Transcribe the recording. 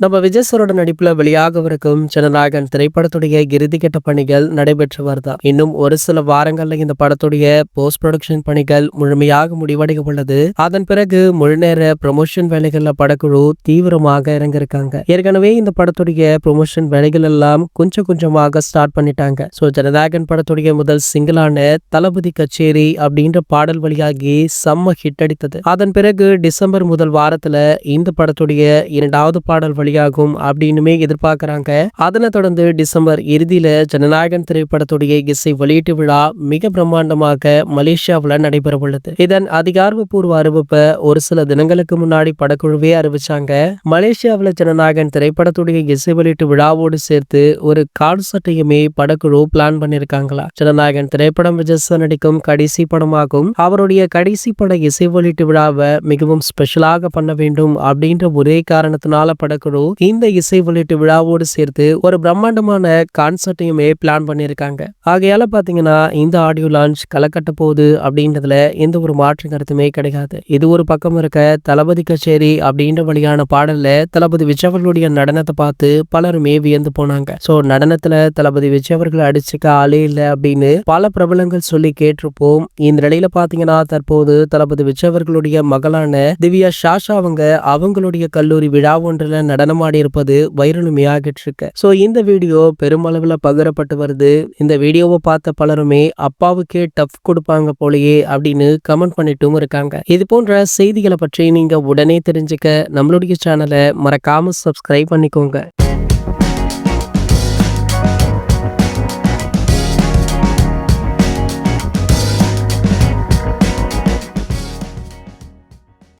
நம்ம விஜய் சாரோட நடிப்புல வெளியாகவிருக்கும் ஜனநாயகன் திரைப்படத்துடைய இறுதிக்கட்ட பணிகள் நடைபெற்று வருதா இன்னும் ஒரு சில வாரங்கள்ல இந்த படத்துடைய போஸ்ட் ப்ரொடக்ஷன் பணிகள் முழுமையாக முடிவடைய உள்ளது. அதன் பிறகு முழுநேர ப்ரொமோஷன் வேலைகள்ல படக்குழு தீவிரமாக இறங்கிருக்காங்க ஏற்கனவே இந்த படத்துடைய ப்ரொமோஷன் வேலைகள் எல்லாம் கொஞ்சம் கொஞ்சமாக ஸ்டார்ட் பண்ணிட்டாங்க. ஸோ ஜனநாயகன் படத்துடைய முதல் சிங்கிளான தளபதி கச்சேரி அப்படின்ற பாடல் வழியாகி செம்ம ஹிட் அடித்தது. அதன் பிறகு டிசம்பர் முதல் வாரத்துல இந்த படத்துடைய இரண்டாவது பாடல் வெளியாகும் அப்படின்னுமே எதிர்பார்க்கறாங்க. அதனை தொடர்ந்து டிசம்பர் இறுதியில ஜனநாயகன் திரைப்படத்துடைய இசை வெளியீட்டு விழா மிக பிரம்மாண்டமாக மலேசியாவில் நடைபெற உள்ளது இதன் அதிகாரப்பூர்வ அறிவிப்பை ஒரு சில தினங்களுக்கு முன்னாடி படக்குழுவே அறிவிச்சாங்க. மலேசியாவில் ஜனநாயகன் திரைப்படத்துடைய இசை வெளியீட்டு விழாவோடு சேர்த்து ஒரு கான்சர்ட்டையுமே படக்குழு பிளான் பண்ணிருக்காங்களா. ஜனநாயகன் திரைப்படம் விஜய் நடிக்கும் கடைசி படமாகும். அவருடைய கடைசி பட இசை வெளியீட்டு விழாவை மிகவும் ஸ்பெஷலாக பண்ண வேண்டும் அப்படின்ற ஒரே காரணத்தினால படக்குழு இந்த இசை வெளியீட்டு விழாவோடு சேர்த்து ஒரு பிரம்மாண்டமான கான்சர்ட்டையுமே பிளான் பண்ணியிருக்காங்க. ஆகையால பாத்தீங்கன்னா இந்த ஆடியோ லான்ச் கலக்கட்ட போகுது அப்படின்றதுல எந்த ஒரு மாற்று கருத்துமே கிடையாது. இது ஒரு பக்கம் இருக்க தளபதி கச்சேரி அப்படின்ற வழியான பாடல்ல தளபதி விஜய் அவர்களுடைய நடனத்தை பார்த்து பலருமே வியந்து போனாங்க. சோ நடனத்துல தளபதி விஜய் அவர்கள் அடிச்சுக்க ஆளே இல்லை அப்படின்னு பல பிரபலங்கள் சொல்லி கேட்டிருப்போம். இந்த நிலையில பாத்தீங்கன்னா தற்போது தளபதி விஜய் அவர்களுடைய மகளான திவ்யா ஷாஷா அவங்க அவங்களுடைய கல்லூரி விழா ஒன்றில் நடனமாடி இருப்பது வைரலுமையாகிட்டு இருக்கு ஸோ இந்த வீடியோ பெருமளவில் பகிரப்பட்டு வருது. இந்த வீடியோவை பார்த்த பலருமே அப்பாவுக்கே டஃப் கொடுப்பாங்க போலயே அப்படின்னு கமெண்ட் பண்ணிட்டும் இருக்காங்க. இது போன்ற செய்திகளை பற்றி நீங்க உடனே தெரிஞ்சுக்க நம்மளுடைய சேனலை மறக்காம சப்ஸ்கிரைப் பண்ணிக்கோங்க.